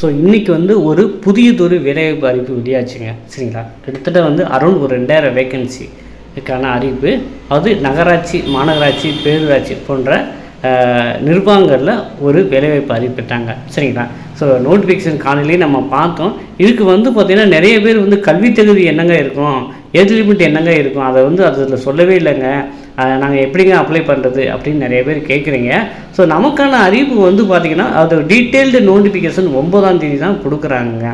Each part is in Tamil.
ஸோ இன்றைக்கி வந்து ஒரு புதியதொரு வேலைவாய்ப்பு அறிவிப்பு வெளியாச்சுங்க சரிங்களா? கிட்டத்தட்ட வந்து அரௌண்ட் ஒரு ரெண்டாயிரம் வேகன்சிக்கான அறிவிப்பு. அது நகராட்சி மாநகராட்சி பேரூராட்சி போன்ற நிர்வாகங்களில் ஒரு வேலைவாய்ப்பு அறிவிப்பிட்டாங்க. சரிங்களா? ஸோ நோட்டிஃபிகேஷன் காலையிலேயே நம்ம பார்த்தோம். இதுக்கு வந்து பார்த்திங்கன்னா நிறைய பேர் வந்து கல்வி தகுதி என்னங்க இருக்கும்? எலிஜிபிலிட்டி என்னங்க இருக்கும்? அதை வந்து அதில் சொல்லவே இல்லைங்க. நாங்கள் எப்படிங்க அப்ளை பண்ணுறது அப்படின்னு நிறைய பேர் கேட்குறீங்க. ஸோ நமக்கான அறிவிப்பு வந்து பார்த்திங்கன்னா அது டீட்டெயில்டு நோட்டிஃபிகேஷன் ஒம்பதாம் தேதி தான் கொடுக்குறாங்க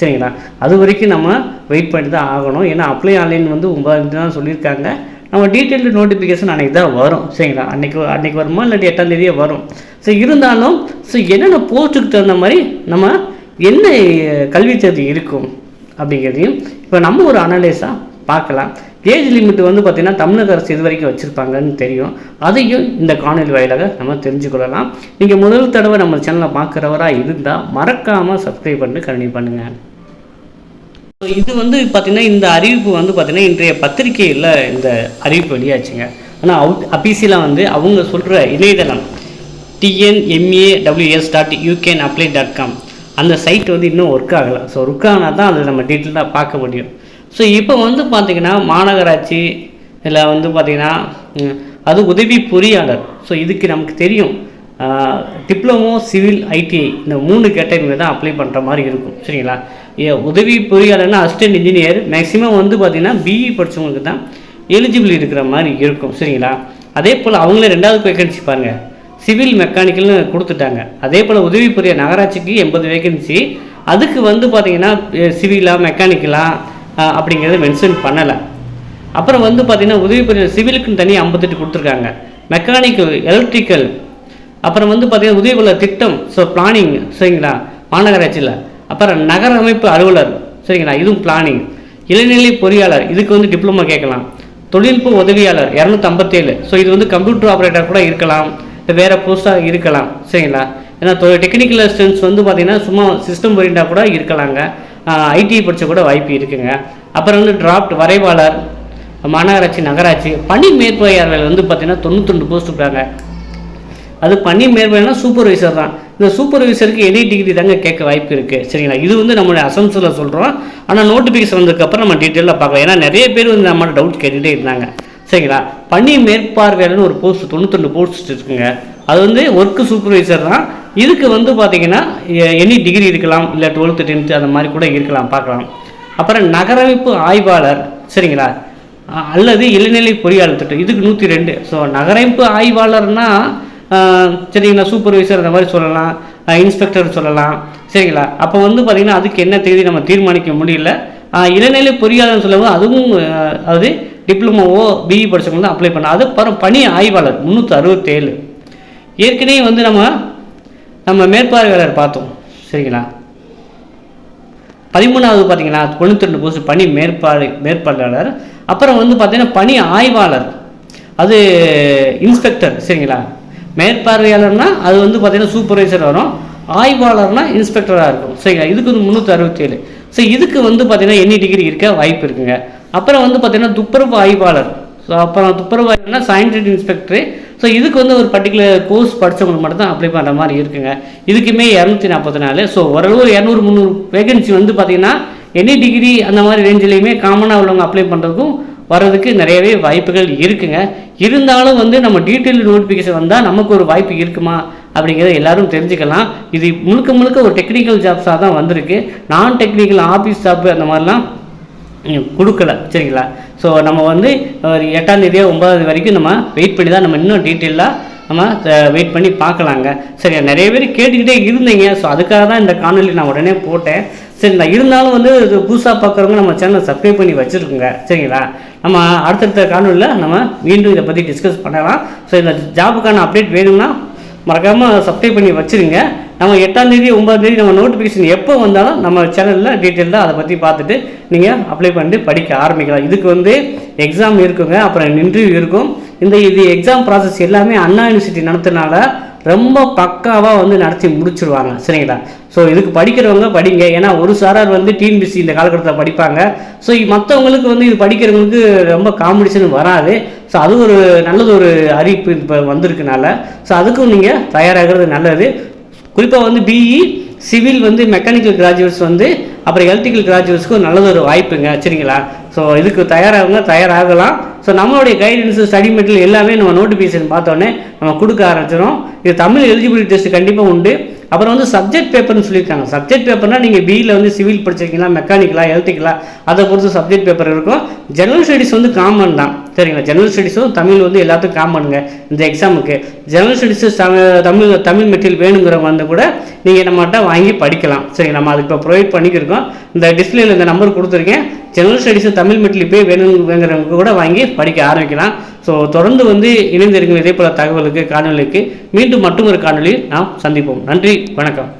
சரிங்களா? அது வரைக்கும் நம்ம வெயிட் பண்ணி தான் ஆகணும். ஏன்னா அப்ளை ஆன்லைன் வந்து ஒம்பதாம் தேதி தான் சொல்லியிருக்காங்க. நம்ம டீட்டெயில்டு நோட்டிஃபிகேஷன் அன்றைக்கி தான் வரும் சரிங்களா? அன்றைக்கி அன்றைக்கி வருமா இல்லாட்டி எட்டாம் தேதியே வரும். ஸோ இருந்தாலும் ஸோ என்னென்ன போஸ்ட்டுக்கு தகுந்த மாதிரி நம்ம என்ன கல்வி தகுதி இருக்கும் அப்படிங்கிறதையும் இப்போ நம்ம ஒரு அனலைஸாக பார்க்கலாம். ஏஜ் லிமிட் வந்து பார்த்திங்கன்னா தமிழக அரசு இது வரைக்கும் வச்சுருப்பாங்கன்னு தெரியும். அதையும் இந்த காணொலி வாயிலாக நம்ம தெரிஞ்சுக்கொள்ளலாம் நீங்கள் முதல் தடவை நம்ம சேனலை பார்க்குறவராக இருந்தால் மறக்காமல் சப்ஸ்கிரைப் பண்ணி கண்டினியூ பண்ணுங்கள் இது வந்து பார்த்திங்கன்னா இந்த அறிவிப்பு வந்து பார்த்திங்கன்னா இன்றைய பத்திரிகையில் இந்த அறிவிப்பு வெளியாச்சுங்க. ஆனால் அவுட் அபிசியில் வந்து அவங்க சொல்கிற இணையதளம் T N M A W S dot you can apply dot com அந்த சைட் வந்து இன்னும் ஒர்க் ஆகலை. ஸோ ஒர்க் ஆனால் தான் அதை நம்ம டீட்டெயிலாக பார்க்க முடியும். ஸோ இப்போ வந்து பார்த்திங்கன்னா மாநகராட்சி இல்லை வந்து பார்த்திங்கன்னா அது உதவி பொறியாளர். ஸோ இதுக்கு நமக்கு தெரியும். டிப்ளமோ சிவில் ஐடிஐ இந்த மூணு கேட்டகரி தான் அப்ளை பண்ணுற மாதிரி இருக்கும். சரிங்களா? உதவி பொறியாளர்னா அசிஸ்டன்ட் இன்ஜினியர் மேக்ஸிமம் வந்து பார்த்திங்கன்னா பிஇ படித்தவங்களுக்கு தான் எலிஜிபிள் இருக்கிற மாதிரி இருக்கும் சரிங்களா? அதே போல் அவங்களே ரெண்டாவது வேகன்சி பாருங்கள் சிவில் மெக்கானிக்கல்னு கொடுத்துட்டாங்க. அதே போல் உதவி புரிய நகராட்சிக்கு எண்பது வேகன்சி அதுக்கு வந்து பார்த்திங்கன்னா சிவிலா மெக்கானிக்கலாக அப்படிங்கிறத மென்ஷன் பண்ணலை. அப்புறம் வந்து பார்த்திங்கன்னா உதவி புரிய சிவிலுக்குன்னு தனியாக ஐம்பத்தெட்டு கொடுத்துருக்காங்க. மெக்கானிக்கல் எலக்ட்ரிக்கல் அப்புறம் வந்து பார்த்திங்கன்னா உதவி புரிய திட்டம் ஸோ பிளானிங் சரிங்களா? மாநகராட்சியில். அப்புறம் நகர அமைப்பு அலுவலர். சரிங்களா? இதுவும் பிளானிங் இளநிலை பொறியாளர். இதுக்கு வந்து டிப்ளமோ கேட்கலாம். தொழில்நுட்ப உதவியாளர் இரநூத்தி ஐம்பத்தேழு ஸோ இது வந்து கம்ப்யூட்டர் ஆப்ரேட்டர் கூட இருக்கலாம். வேறு போஸ்ட்டாக இருக்கலாம். சரிங்களா? ஏன்னா டெக்னிக்கல் அசிஸ்டன்ஸ் வந்து பார்த்திங்கன்னா சும்மா சிஸ்டம் ஓரியண்டாக கூட இருக்கலாங்க. ஐடி படித்த கூட வாய்ப்பு இருக்குங்க. அப்புறம் வந்து டிராப்ட் வரைவாளர் மாநகராட்சி நகராட்சி. பணி மேற்பார்வையாளர்கள் வந்து பார்த்திங்கன்னா தொண்ணூத்தொண்டு போஸ்ட் இருக்காங்க. அது பணி மேற்பார்வைனா சூப்பர்வைசர் தான். இந்த சூப்பர்வைசருக்கு எனி டிகிரி தாங்க கேட்க வாய்ப்பு இருக்குது சரிங்களா? இது வந்து நம்மளுடைய அசம்ஸில் சொல்கிறோம் ஆனால் நோட்டிஃபிகேஷன் வந்ததுக்கப்புறம் நம்ம டீட்டெயிலாக பார்க்கலாம். ஏன்னா நிறைய பேர் வந்து நம்மளோட டவுட் கேட்டுகிட்டே இருந்தாங்க. சரிங்களா? பணி மேற்பார்வையாளர்னு ஒரு போஸ்ட் தொண்ணூத்தொண்டு போஸ்ட் இருக்குங்க அது வந்து ஒர்க்கு சூப்பர்வைசர் தான். இதுக்கு வந்து பார்த்தீங்கன்னா எனி டிகிரி இருக்கலாம். இல்லை டுவெல்த்து டென்த்து அந்த மாதிரி கூட இருக்கலாம். பார்க்கலாம். அப்புறம் நகரமைப்பு ஆய்வாளர். சரிங்களா? அல்லது இளநிலை பொறியாளர் திட்டம். இதுக்கு நூற்றி ரெண்டு. ஸோ நகரமைப்பு ஆய்வாளர்னால் சரிங்களா சூப்பர்வைசர் அந்த மாதிரி சொல்லலாம் இன்ஸ்பெக்டர் சொல்லலாம் சரிங்களா? அப்போ வந்து பார்த்திங்கன்னா அதுக்கு என்ன தேதி நம்ம தீர்மானிக்க முடியல. இளநிலை பொறியாளர் சொல்லும்போது அதுவும் அதாவது டிப்ளமோவோ பிஇ படித்தவங்க தான் அப்ளை பண்ணலாம் அது பணி ஆய்வாளர் முந்நூற்றி அறுபத்தேழு ஏற்கனவே வந்து நம்ம நம்ம மேற்பார்வையாளர் பார்த்தோம் சரிங்களா? பதிமூணாவது பார்த்தீங்கன்னா தொண்ணூற்றி ரெண்டு போஸ்ட் பணி மேற்பார்வை மேற்பார்வையாளர். அப்புறம் வந்து பார்த்தீங்கன்னா பணி ஆய்வாளர். அது இன்ஸ்பெக்டர் சரிங்களா? மேற்பார்வையாளர்னா அது வந்து பார்த்திங்கன்னா சூப்பர்வைசர் வரும் ஆய்வாளர்னா இன்ஸ்பெக்டராக இருக்கும் சரிங்களா? இதுக்கு வந்து முந்நூற்றி அறுபத்தேழு. ஸோ இதுக்கு வந்து பார்த்திங்கன்னா எண்ணி டிகிரி இருக்க? வாய்ப்பு இருக்குங்க. அப்புறம் வந்து பார்த்திங்கன்னா துப்புரவு ஆய்வாளர். ஸோ அப்புறம் துப்புரவு ஆய்வுனா சயின்டிஃபிக் இன்ஸ்பெக்டரு ஸோ இதுக்கு வந்து ஒரு பர்டிகுலர் கோர்ஸ் படித்தவங்களுக்கு மட்டும் தான் அப்ளை பண்ணுற மாதிரி இருக்குங்க. இதுக்குமே இரநூத்தி நாற்பத்தி நாலு. ஸோ ஓரளவு இரநூறு முந்நூறு வேகன்சி வந்து பார்த்திங்கன்னா எனி டிகிரி அந்த மாதிரி ரேஞ்சிலையுமே காமனாக உள்ளவங்க அப்ளை பண்ணுறதுக்கும் வர்றதுக்கு நிறையவே வாய்ப்புகள் இருக்குங்க. இருந்தாலும் வந்து நம்ம டீட்டெயில் நோட்டிஃபிகேஷன் வந்தால் நமக்கு ஒரு வாய்ப்பு இருக்குமா? அப்படிங்கிறத எல்லாரும் தெரிஞ்சுக்கலாம். இது முழுக்க முழுக்க ஒரு டெக்னிக்கல் ஜாப்ஸாக தான் வந்திருக்கு. நான் டெக்னிக்கல் ஆஃபீஸ் ஜாப் அந்த மாதிரிலாம் கொடுக்கல சரிங்களா? ஸோ நம்ம வந்து ஒரு எட்டாம் தேதியோ ஒன்பதாவது வரைக்கும் நம்ம வெயிட் பண்ணி தான் நம்ம இன்னும் டீட்டெயிலாக நம்ம வெயிட் பண்ணி பார்க்கலாங்க. சரி நிறைய பேர் கேட்டுக்கிட்டே இருந்தீங்க. ஸோ அதுக்காக தான் இந்த காணொலி நான் உடனே போட்டேன். சரி நான் இருந்தாலும் வந்து புதுசாக பார்க்குறவங்க நம்ம சேனலை சப்ஸ்கிரைப் பண்ணி வச்சுருக்குங்க. சரிங்களா? நம்ம அடுத்தடுத்த காணொலியில் நம்ம மீண்டும் இதை பற்றி டிஸ்கஸ் பண்ணலாம். ஸோ இந்த ஜாபுக்கான அப்டேட் வேணும்னா மறக்காமல் சப்ஸ்கிரைப் பண்ணி வச்சுருங்க. நம்ம எட்டாம் தேதி ஒன்பதாம் தேதி நம்ம நோட்டிஃபிகேஷன் எப்போ வந்தாலும் நம்ம சேனலில் டீட்டெயிலாக அதை பற்றி பார்த்துட்டு நீங்கள் அப்ளை பண்ணிட்டு படிக்க ஆரம்பிக்கலாம். இதுக்கு வந்து எக்ஸாம் இருக்குங்க. அப்புறம் இன்டர்வியூ இருக்கும். இந்த இது எக்ஸாம் ப்ராசஸ் எல்லாமே அண்ணா யூனிவர்சிட்டி நடத்துனால ரொம்ப பக்காவாக வந்து நடத்தி முடிச்சிருவாங்க சரிங்களா? ஸோ இதுக்கு படிக்கிறவங்க படிங்க. ஏன்னா ஒரு சாரார் வந்து டிஎன்பிசி இந்த காலகட்டத்தில் படிப்பாங்க. ஸோ மற்றவங்களுக்கு வந்து இது படிக்கிறவங்களுக்கு ரொம்ப காம்படிஷன் வராது. ஸோ அது ஒரு நல்லது ஒரு அறிவிப்பு இப்போ வந்திருக்குனால. ஸோ அதுக்கும் நீங்கள் தயாராகிறது நல்லது. குறிப்பாக வந்து பிஇ சிவில் வந்து மெக்கானிக்கல் கிராஜுவேட்ஸ் வந்து அப்புறம் எலக்ட்ரிக்கல் கிராஜுவேட்ஸ்க்கு நல்லது ஒரு வாய்ப்புங்க. சரிங்களா? ஸோ இதுக்கு தயாராகுங்க தயாராகலாம். ஸோ நம்மளுடைய கைடன்ஸு ஸ்டடி மெட்டீரியல் எல்லாமே நம்ம நோட்டிஃபிகேஷன் பார்த்தோன்னே நம்ம கொடுக்க ஆரம்பிச்சிடும் இது தமிழ் எலிஜிபிலிட்டி டெஸ்ட் கண்டிப்பாக உண்டு. அப்புறம் வந்து சப்ஜெக்ட் பேப்பர்னு சொல்லியிருக்காங்க. சப்ஜெக்ட் பேப்பர்னால் நீங்கள் பியில் வந்து சிவில் படிச்சிருக்கீங்களா மெக்கானிக்கலா எலக்ட்ரிக்கலா அதை பொறுத்து சப்ஜெக்ட் பேப்பர் இருக்கும். ஜெனரல் ஸ்டடிஸ் வந்து காமன் தான். சரிங்களா? ஜெனரல் ஸ்டடீஸும் தமிழ் வந்து எல்லாத்துக்கும் காமனுங்க இந்த எக்ஸாமுக்கு general studies Tamil Tamil material வேணுங்கிறவங்க வந்து கூட நீங்கள் நம்மகிட்ட வாங்கி படிக்கலாம். சரி நம்ம அதுக்கு இப்போ ப்ரொவைட் பண்ணிக்கிருக்கோம் இந்த டிஸ்பிளேல இந்த நம்பர் கொடுத்துருக்கேன். ஜெனரல் ஸ்டடீஸும் தமிழ் மெட்டீரியல் போய் வேணுங்கிறவங்க கூட வாங்கி படிக்க ஆரம்பிக்கலாம். ஸோ தொடர்ந்து வந்து இணைந்திருக்கும் இதே போல தகவலுக்கு காணொலிக்கு. மீண்டும் மட்டும் ஒரு காணொலியில் நாம் சந்திப்போம். நன்றி வணக்கம்.